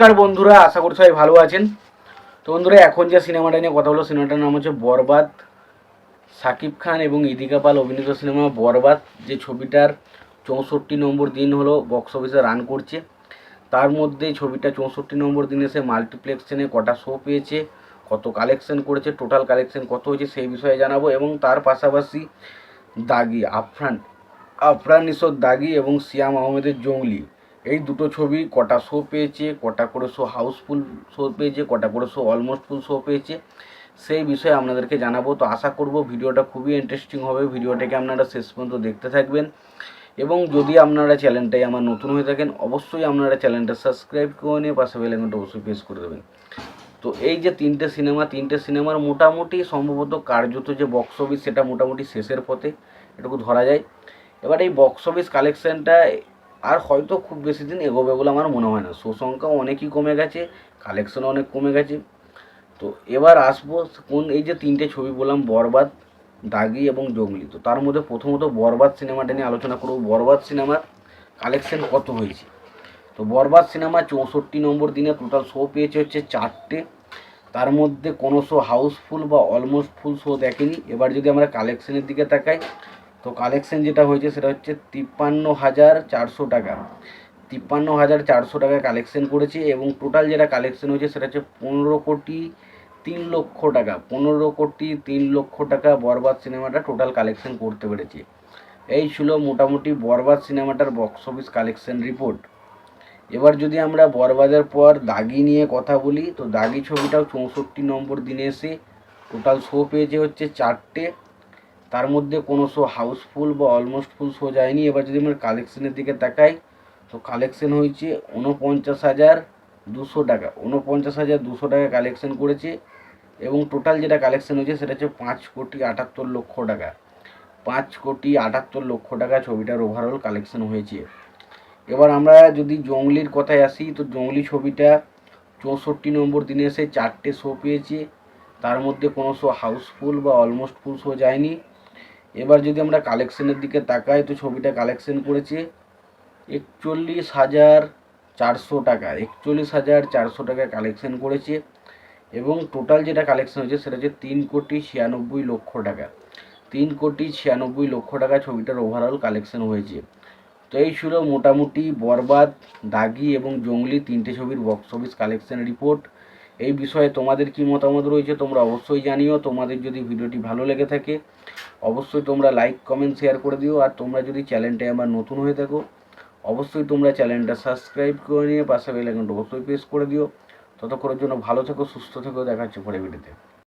নমস্কার বন্ধুরা, আশা করি সবাই ভালো আছেন। তো বন্ধুরা, এখন যে সিনেমাটা নিয়ে কথা হলো সিনেমাটার নাম হচ্ছে বরবাদ। সাকিব খান এবং ইদিকা পাল অভিনীত সিনেমা বরবাদ, যে ছবিটার চৌষট্টি নম্বর দিন হলো বক্স অফিসে রান করছে। তার মধ্যে ছবিটা চৌষট্টি নম্বর দিনে সে মাল্টিপ্লেক্সনে কটা শো পেয়েছে, কত কালেকশন করেছে টোটাল কালেকশন কত হয়েছে, সেই বিষয়ে জানাব এবং তার পাশাপাশি দাগি, আফরান আফরান ইসর দাগি এবং সিয়াম আহমেদের জঙ্গলি। এই দুটো ছবি কটা শো পেয়েছে, কটা করে শো হাউসফুল শো পেয়েছে, কটা করে শো অলমোস্ট ফুল শো পেয়েছে, সেই বিষয়ে আপনাদেরকে জানাব। তো আশা করব ভিডিওটা খুবই ইন্টারেস্টিং হবে, ভিডিওটাকে আপনারা শেষ পর্যন্ত দেখতে থাকবেন। এবং যদি আপনারা চ্যানেলটাই আমার নতুন হয়ে থাকেন, অবশ্যই আপনারা চ্যানেলটা সাবস্ক্রাইব করে নিয়ে পাশে বেলাইকনটা অবশ্যই প্রেস করে দেবেন। তো এই যে তিনটে সিনেমা তিনটে সিনেমার মোটামুটি সম্ভবত কার্যত যে বক্স অফিস সেটা মোটামুটি শেষের পথে, এটুকু ধরা যায়। এবার এই বক্স অফিস কালেকশানটা আর হয়তো খুব বেশি দিন এগোবে বলে আমার মনে হয় না। শো সংখ্যাও অনেকই কমে গেছে কালেকশনও অনেক কমে গেছে। তো এবার আসব কোন এই যে তিনটে ছবি বললাম, বরবাদ, দাগি এবং জঙ্গলি। তো তার মধ্যে প্রথমত বরবাদ সিনেমাটা নিয়ে আলোচনা করব। বরবাদ সিনেমার কালেকশন কত হয়েছে? তো বরবাদ সিনেমা চৌষট্টি নম্বর দিনে টোটাল শো পেয়েছে হচ্ছে চারটে। তার মধ্যে কোনো শো হাউসফুল বা অলমোস্ট ফুল শো দেখেনি। এবার যদি আমরা কালেকশনের দিকে তাকাই তো কালেকশন যেটা হয়েছে সেটা হচ্ছে তিপ্পান্ন হাজার চারশো টাকা। তিপ্পান্ন হাজার চারশো টাকা কালেকশন করেছে এবং টোটাল যেটা কালেকশন হয়েছে সেটা হচ্ছে পনেরো কোটি তিন লক্ষ টাকা। পনেরো কোটি তিন লক্ষ টাকা বরবাদ সিনেমাটা টোটাল কালেকশন করতে পেরেছে। এই ছিল মোটামুটি বরবাদ সিনেমাটার বক্স অফিস কালেকশন রিপোর্ট এবার যদি আমরা বরবাদের পর দাগি নিয়ে কথা বলি, তো দাগি ছবিটাও চৌষট্টি নম্বর দিনে এসে টোটাল শো পেয়েছে হচ্ছে চারটে। তার মধ্যে কোনো শো হাউসফুল বা অলমোস্ট ফুল শো যায়নি। এবার যদি আমরা কালেকশনের দিকে তাকাই, তো কালেকশন হয়েছে উনপঞ্চাশ হাজার দুশো টাকা। উনপঞ্চাশ হাজার দুশো টাকা কালেকশন করেছে এবং টোটাল যেটা কালেকশন হয়েছে সেটা হচ্ছে পাঁচ কোটি আটাত্তর লক্ষ টাকা। পাঁচ কোটি আটাত্তর লক্ষ টাকা ছবিটার ওভারঅল কালেকশন হয়েছে। এবার আমরা যদি জঙ্গলির কথায় আসি, তো জঙ্গলি ছবিটা চৌষট্টি নম্বর দিনে এসে চারটে শো পেয়েছে। তার মধ্যে কোনো শো হাউসফুল বা অলমোস্ট ফুল শো যায়নি। এবার যদি আমরা কালেকশনের দিকে তাকাই, তো ছবিটা কালেকশন করেছে একচল্লিশ হাজার চারশো টাকা, একচল্লিশ হাজার চারশো টাকা কালেকশন করেছে এবং টোটাল যেটা কালেকশন হয়েছে সেটা হচ্ছে তিন কোটি ছিয়ানব্বই লক্ষ টাকা। তিন কোটি ছিয়ানব্বই লক্ষ টাকা ছবিটার ওভারঅল কালেকশন হয়েছে। তো এই ছিল মোটামুটি বরবাদ, দাগি এবং জঙ্গলি তিনটে ছবির বক্স অফিস কালেকশন রিপোর্ট এই বিষয়ে তোমাদের কি মতামত রয়েছে তোমরা অবশ্যই জানিও। তোমাদের যদি ভিডিওটি ভালো লেগে থাকে, অবশ্যই তোমরা লাইক কমেন্ট শেয়ার করে দিও। আর তোমরা যদি চ্যানেলটায় আমার নতুন হয়ে থাকো, অবশ্যই তোমরা চ্যানেলটা সাবস্ক্রাইব করে নিয়ে পাশে বেল আইকনটা অবশ্যই প্রেস করে দিও। ততক্ষণের জন্য ভালো থেকো, সুস্থ থেকো, দেখা হচ্ছে পরে ভিডিওতে।